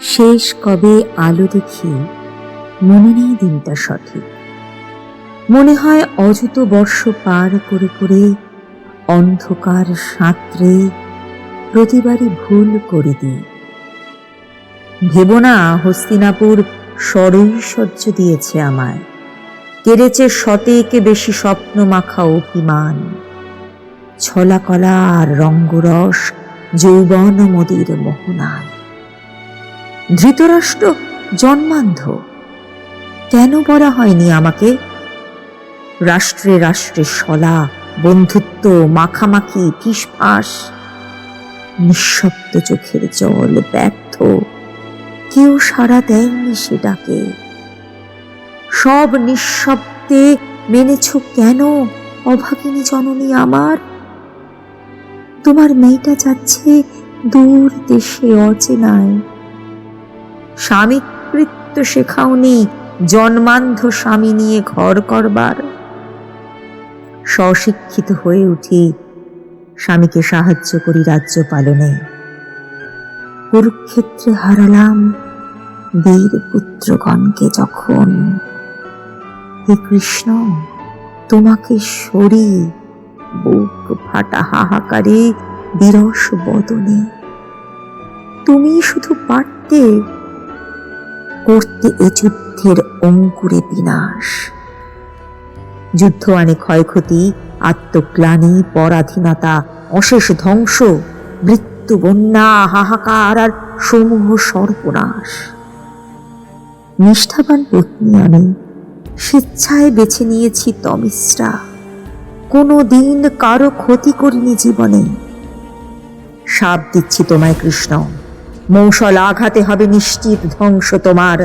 শেষ কবে আলো দেখি? মনে নেই দিনটা সঠিক। মনে হয় অযত বর্ষ পার করে করে অন্ধকার সাঁতরে প্রতিবারই ভুল করে দিই। ভেব না, হস্তিনাপুর সরৈশ্বর্য দিয়েছে আমায়। কেড়েছে শতেকে বেশি স্বপ্ন মাখা অভিমান। ছলাকলা আর রঙ্গরস যৌবন মদির মোহনায়। ধৃতরাষ্ট্র জন্মান্ধ। কেন বলা হয়নি আমাকে? রাষ্ট্রে রাষ্ট্রে সলা, বন্ধুত্ব, মাখামাখি, ফিসফাস। নিঃশব্দ চোখের জল ব্যর্থ। কেউ সাড়া দেয়নি সে ডাকে সব নিঃশব্দে মেনেছ কেন, অভাগিনী জননী আমার? তোমার মেয়েটা যাচ্ছে দূর দেশে অচেনায়। স্বামীকৃত্য শেখাওনি, জন্মান্ধ স্বামী নিয়ে ঘর করবার। স্বশিক্ষিত হয়ে উঠি, স্বামীকে সাহায্য করি রাজ্য পালনে। কুরুক্ষেত্রে হারালাম বীর পুত্রগণকে যখন। হে কৃষ্ণ, তোমাকে সরি, বুক ফাটা হাহাকারে বিরস বদনে। তুমি শুধু পারতে করতে এ যুদ্ধের অঙ্কুরে বিনাশ। যুদ্ধ আনে ক্ষয়ক্ষতি, আত্মগ্লানি, পরাধীনতা, অশেষ ধ্বংস, মৃত্যু, বন্যা, হাহাকার আর সমূহ সর্বনাশ। নিষ্ঠাবান পত্নী আমি স্বেচ্ছায় বেছে নিয়েছি তমিশ্রা কোনো দিন কারও ক্ষতি করিনি জীবনে। সাপ দিচ্ছি তোমায় কৃষ্ণ। মৌসল আঘাতে হবে নিশ্চিত ধ্বংস তোমার।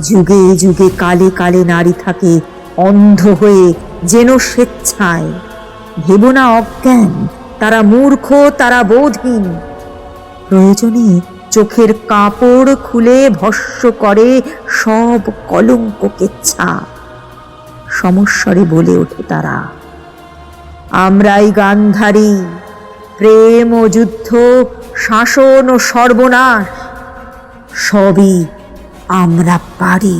যুগে যুগে কালে কালে নারী থাকে, অন্ধ হয়ে যেন স্বেচ্ছায়। ভেব না অজ্ঞান, তারা মূর্খ, তারা বোধহীন। প্রয়োজনে চোখের কাপড় খুলে ভস্য করে সব কলঙ্ক কেচ্ছা সমস্বরে বলে ওঠে তারা। আমরাই গান্ধারী, প্রেম ও যুদ্ধ শাসন ও সর্বনাশ সবই আমরা পারি।